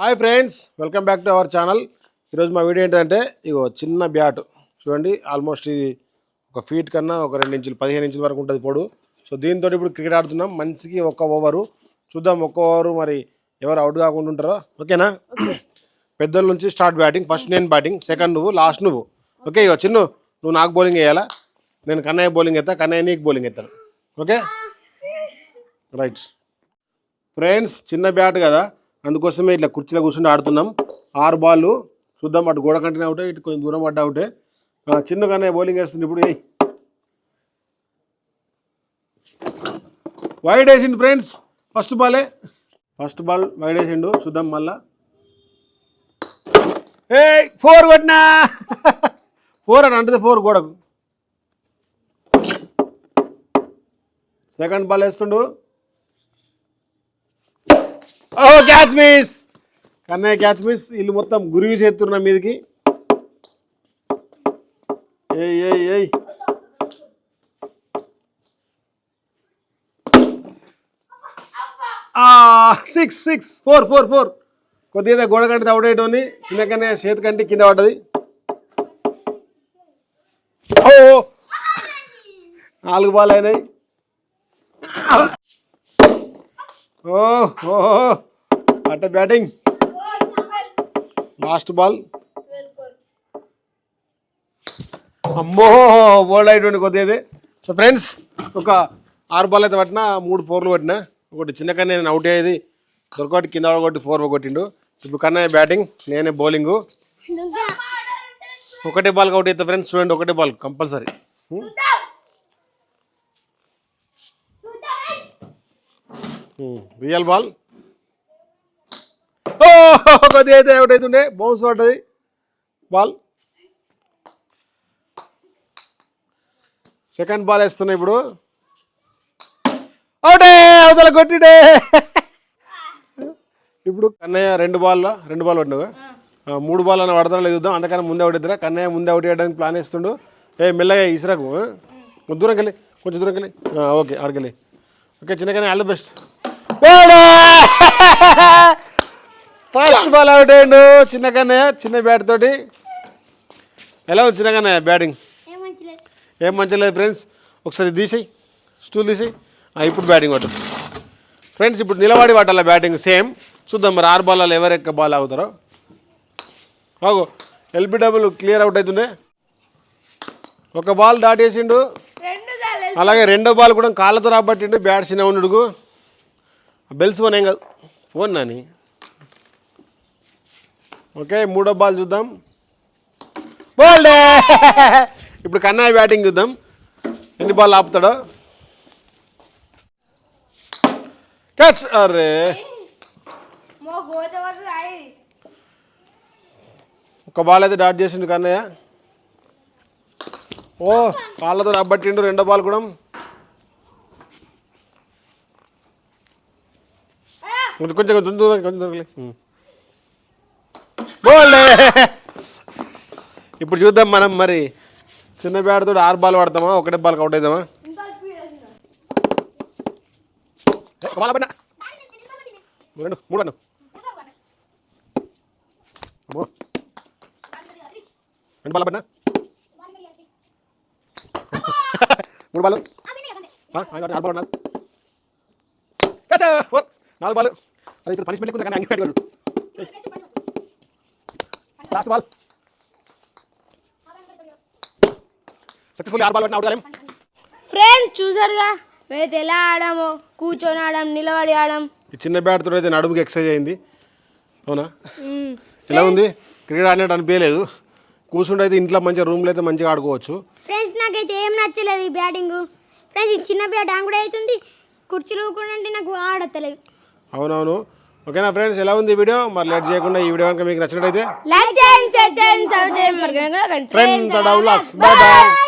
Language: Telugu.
Hi friends welcome back to our channel ఈరోజు మా వీడియో ఏంటంటే ఇగో చిన్న బ్యాట్. చూడండి ఆల్మోస్ట్ ఇది ఒక ఫీట్ కన్నా ఒక రెండు ఇంచులు పదిహేను ఇంచుల వరకు ఉంటుంది పొడు. సో దీంతో ఇప్పుడు క్రికెట్ ఆడుతున్నాం. మనిషికి ఒక్క ఓవరు చూద్దాం ఒక్క ఓవరు మరి ఎవరు అవుట్ కాకుండా ఉంటారో. ఓకేనా పెద్దల నుంచి స్టార్ట్ బ్యాటింగ్ ఫస్ట్ నేను బ్యాటింగ్ సెకండ్ నువ్వు లాస్ట్ నువ్వు. ఓకే ఇగో చిన్ను నువ్వు నాకు బౌలింగ్ వేయాలా? నేను కన్నయ్య బౌలింగ్ ఎత్తా కన్నయ్య నీకు బౌలింగ్ ఎత్తాను ఓకే రైట్ ఫ్రెండ్స్ చిన్న బ్యాట్ కదా. అందుకోసమే ఇట్లా కుర్చీలో కూర్చుని ఆడుతున్నాం. ఆరు బాళ్ళు చూద్దాం అటు గోడ కంటినే అవుటే ఇటు కొంచెం దూరం పడ్డా అవుటే చిన్నగానే బౌలింగ్ వేస్తుంది ఇప్పుడు ఏయ్. వైడ్ వేసిండు ఫ్రెండ్స్ ఫస్ట్ బాలే ఫస్ట్ బాల్ వైడ్ వేసిండు. చూద్దాం మళ్ళా. ఏ ఫోర్ కొట్టినా. ఫోర్ అని అంటది ఫోర్ గోడకు. సెకండ్ బాల్ వేస్తుండు. ఓ catch miss. Kannayya catch miss. ఇల్లు మొత్తం గురివి చేస్తున్నా మీదకి. ఏయ్ ఏయ్ ఏయ్. Six six four four four కొద్దిగా గోడ కంటే అవుట్ అయ్యేటోని కింద కన్నా చేతి కంటే కింద పడ్డది. ఓ. నాలుగు బాల్ అయినాయి. ఓ ఓ అట్ట బ్యాటింగ్. Last ball. అమ్మో బోల్డ్ అయిపోయింది కొద్దిది సో ఫ్రెండ్స్ ఒక ఆరు బాల్ అయితే పట్టినా మూడు ఫోర్లు పట్టినా ఒకటి చిన్న కన్నా నేను అవుట్ అయ్యేది. దొరకటి కింద ఒకటి ఫోర్ కొట్టిండు. ఇప్పుడు కన్నా బ్యాటింగ్ నేనే బౌలింగు. ఒకటే బాల్ అవుట్ అవుతుంది ఫ్రెండ్స్ చూడండి ఒకటే బాల్ కంపల్సరీ. Real ball. కొద్ది అయితే అవుట్ అవుతుండే బౌన్స్ పడ్డది. బాల్. సెకండ్ బాల్ వేస్తున్నా ఇప్పుడు. అవుటే అవతల కొట్టిడే ఇప్పుడు కన్నయ్య రెండు బాల్ రెండు బాల్ పడినవు మూడు బాల్ అని పడతానో లేదు చూద్దాం. అందుకని ముందే ఒకటి కన్నయ్య ముందే ఒకటి వేయడానికి ప్లాన్ వేస్తుండు. ఏ మెల్లగా ఇసిరాకు. దూరంకెళ్ళి కొంచెం దూరం వెళ్ళి కొంచెం దూరం వెళ్ళి ఓకే ఆడికెళ్ళి. ఓకే చిన్నగానే all the best. First ball out అయ్యిండు చిన్న కన్నయ్య చిన్న బ్యాట్ తోటి. ఎలా ఉంది చిన్న కన్నయ్య బ్యాటింగ్ ఏం మంచిగా లేదు ఫ్రెండ్స్ ఒకసారి తీసేయి. స్టూల్ తీసేయి. ఇప్పుడు బ్యాటింగ్ కొట్టు. ఫ్రెండ్స్ ఇప్పుడు నిలబడి పట్టాల బ్యాటింగ్ సేమ్ చూద్దాం మరి ఆరు బాల్ ఎవరు ఎక్క బాల్ అవుతారో ఆగు. ఎల్బి డబుల్ క్లియర్ అవుట్ అవుతుండే ఒక బాల్ దాటేసిండు. అలాగే రెండో బాల్ కూడా కాళ్ళతో రాబట్టిండు. బ్యాట్ చిన్న బెల్స్ ఫోన్ ఏం కాదు ఫోన్ నాని. ఓకే మూడో బాల్ చూద్దాం. బాల్ ఇప్పుడు కన్నయ్య బ్యాటింగ్ చూద్దాం. ఎన్ని బాల్ ఆపుతాడో. క్యాచ్ అరే! ఒక బాల్ అయితే డాట్ చేసిండు కన్నయ్య. ఓ కాళ్ళతో రబ్బట్టిండు రెండో బాల్ కూడా. కొంచెం కొంచెం దూరం కొంచెం బోల్డే! ఇప్పుడు చూద్దాం మనం మరి చిన్న బ్యాట్ తోటి ఆరు బాల్ పడతామా ఒకటే బాల్ అవుట్ అవుతామా బాల్ పడినా? రెండు మూడు అన్న. రెండు బాల్ పడినా? మూడు బాల్. నాలుగు బాల్. అది ఇక్కడ పనిష్మెంట్ లేకుండా కానీ అంగి లాస్ట్ బాల్ సక్సెస్ఫుల్ ఆరు బాల్ పడిన అవుట్ కాలేం. ఫ్రెండ్స్ చూసారుగా? మేము ఎలా ఆడాము? కూర్చొని ఆడాం నిలబడి ఆడాం. ఈ చిన్న బ్యాట్ తోటి అయితే నడుముకి ఎక్సర్సైజ్ అయింది. అవునా? ఎలా ఉంది? క్రికెట్ ఆడినట్టు అనిపించలేదు. కూర్చుంటే అయితే ఇంట్లో మంచిగా రూమ్లో అయితే మంచిగా ఆడుకోవచ్చు. ఫ్రెండ్స్ నాకైతే ఏం నచ్చలేదు ఈ బ్యాటింగ్ ఫ్రెండ్స్ ఈ చిన్న బ్యాట్ కూడా అవుతుంది. కుర్చీలు కూడా అంటే నాకు ఆడతలేదు అవునవును. ఓకేనా ఫ్రెండ్స్? ఎలా ఉంది వీడియో? మరి లేట్ చేయకుండా ఈ వీడియో కనుక మీకు నచ్చినట్టయితే లైక్ చేయండి షేర్ చేయండి సబ్స్క్రైబ్ చేయండి. మరి ఫ్రెండ్స్ డౌలాక్స్ బాయ్ బాయ్